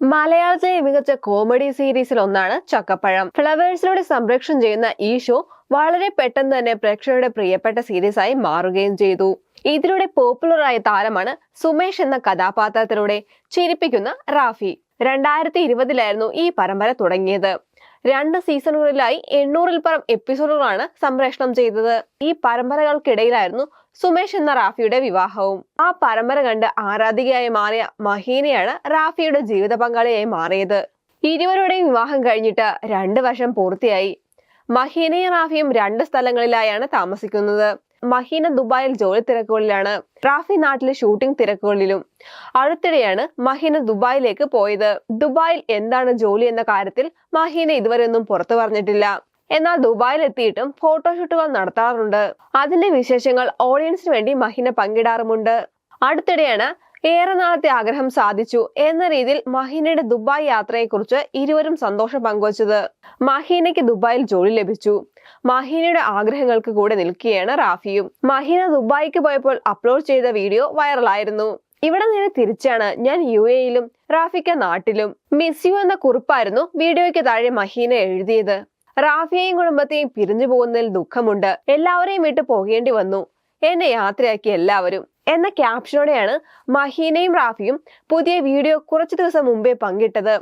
മലയാളത്തിലെ മികച്ച കോമഡി സീരീസിൽ ഒന്നാണ് ചക്കപ്പഴം. ഫ്ലവേഴ്സിലൂടെ സംരക്ഷണം ചെയ്യുന്ന ഈ ഷോ വളരെ പെട്ടെന്ന് തന്നെ പ്രേക്ഷകരുടെ പ്രിയപ്പെട്ട സീരീസായി മാറുകയും ചെയ്തു. ഇതിലൂടെ പോപ്പുലറായ താരമാണ് സുമേഷ് എന്ന കഥാപാത്രത്തിലൂടെ ചിരിപ്പിക്കുന്ന റാഫി. രണ്ടായിരത്തി ഇരുപതിലായിരുന്നു ഈ പരമ്പര തുടങ്ങിയത്. രണ്ട് സീസണുകളിലായി എണ്ണൂറിൽ പരം എപ്പിസോഡുകളാണ് സംപ്രേഷണം ചെയ്തത്. ഈ പരമ്പരകൾക്കിടയിലായിരുന്നു സുമേഷ് എന്ന റാഫിയുടെ വിവാഹവും. ആ പരമ്പര കണ്ട് ആരാധികയായി മാറിയ മഹീനയാണ് റാഫിയുടെ ജീവിത പങ്കാളിയായി മാറിയത്. ഇരുവരുടെയും വിവാഹം കഴിഞ്ഞിട്ട് രണ്ട് വർഷം പൂർത്തിയായി. മഹീനയും റാഫിയും രണ്ട് സ്ഥലങ്ങളിലായാണ് താമസിക്കുന്നത്. മഹീന ദുബായിൽ ജോലി തിരക്കുകളിലാണ്. റാഫി നാട്ടിലെ ഷൂട്ടിംഗ് തിരക്കുകളിലും. അടുത്തിടെയാണ് മഹീന ദുബായിലേക്ക് പോയത്. ദുബായിൽ എന്താണ് ജോലി എന്ന കാര്യത്തിൽ മഹീന ഇതുവരെ ഒന്നും പുറത്തു പറഞ്ഞിട്ടില്ല. എന്നാൽ ദുബായിൽ എത്തിയിട്ടും ഫോട്ടോഷൂട്ടുകൾ നടത്താറുണ്ട്. അതിന്റെ വിശേഷങ്ങൾ ഓഡിയൻസിന് വേണ്ടി മഹിന പങ്കിടാറുമുണ്ട്. അടുത്തിടെയാണ് ഏറെ നാളത്തെ ആഗ്രഹം സാധിച്ചു എന്ന രീതിയിൽ മഹീനയുടെ ദുബായ് യാത്രയെക്കുറിച്ച് ഇരുവരും സന്തോഷം പങ്കുവച്ചത്. മഹീനയ്ക്ക് ദുബായിൽ ജോലി ലഭിച്ചു. മഹീനയുടെ ആഗ്രഹങ്ങൾക്ക് കൂടെ നിൽക്കുകയാണ് റാഫിയും. മഹീന ദുബായിക്ക് പോയപ്പോൾ അപ്ലോഡ് ചെയ്ത വീഡിയോ വൈറലായിരുന്നു. ഇവിടെ നേരെ തിരിച്ചാണ് ഞാൻ യു എയിലും റാഫിക്ക നാട്ടിലും. മിസ് യു എന്ന കുറിപ്പായിരുന്നു വീഡിയോയ്ക്ക് താഴെ മഹീന എഴുതിയത്. റാഫിയെയും കുടുംബത്തെയും പിരിഞ്ഞു പോകുന്നതിൽ ദുഃഖമുണ്ട്. എല്ലാവരെയും വിട്ടു പോകേണ്ടി വന്നു. എന്നെ യാത്രയാക്കി എല്ലാവരും. എന്ന ക്യാപ്ഷനോടെയാണ് മഹീനയും റാഫിയും പുതിയ വീഡിയോ കുറച്ചു ദിവസം മുമ്പേ പങ്കിട്ടത്.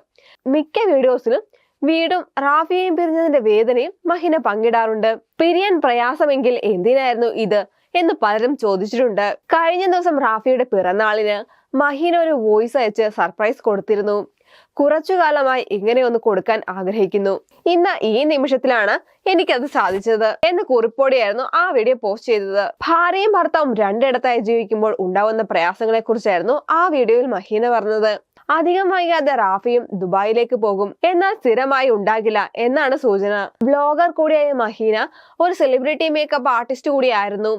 മിക്ക വീഡിയോസിലും വീടും റാഫിയെയും പിരിഞ്ഞതിന്റെ വേദനയും മഹീന പങ്കിടാറുണ്ട്. പിരിയാൻ പ്രയാസമെങ്കിൽ എന്തിനായിരുന്നു ഇത് എന്ന് പലരും ചോദിച്ചിട്ടുണ്ട്. കഴിഞ്ഞ ദിവസം റാഫിയുടെ പിറന്നാളിന് മഹീന ഒരു വോയിസ് അയച്ച് സർപ്രൈസ് കൊടുത്തിരുന്നു. കുറച്ചു കാലമായി ഇങ്ങനെ ഒന്ന് കൊടുക്കാൻ ആഗ്രഹിക്കുന്നു. ഇന്ന് ഈ നിമിഷത്തിലാണ് എനിക്കത് സാധിച്ചത് എന്ന് കുറിപ്പോടെയായിരുന്നു ആ വീഡിയോ പോസ്റ്റ് ചെയ്തത്. ഭാര്യയും ഭർത്താവും രണ്ടിടത്തായി ജീവിക്കുമ്പോൾ ഉണ്ടാവുന്ന പ്രയാസങ്ങളെ കുറിച്ചായിരുന്നു ആ വീഡിയോയിൽ മഹീന പറഞ്ഞത്. അധികം വൈകാതെ റാഫിയും ദുബായിലേക്ക് പോകും. എന്നാൽ സ്ഥിരമായി ഉണ്ടാകില്ല എന്നാണ് സൂചന. ബ്ലോഗർ കൂടിയായ മഹീന ഒരു സെലിബ്രിറ്റി മേക്കപ്പ് ആർട്ടിസ്റ്റ് കൂടിയായിരുന്നു.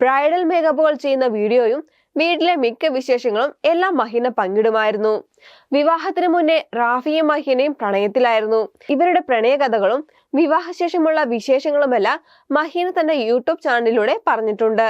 ബ്രൈഡൽ മേക്കപ്പുകൾ ചെയ്യുന്ന വീഡിയോയും വീട്ടിലെ മിക്ക വിശേഷങ്ങളും എല്ലാം മഹീന പങ്കിടുമായിരുന്നു. വിവാഹത്തിന് മുന്നേ റാഫിയും മഹീനയും പ്രണയത്തിലായിരുന്നു. ഇവരുടെ പ്രണയകഥകളും വിവാഹശേഷമുള്ള വിശേഷങ്ങളുമെല്ലാം മഹീന തന്റെ യൂട്യൂബ് ചാനലിലൂടെ പറഞ്ഞിട്ടുണ്ട്.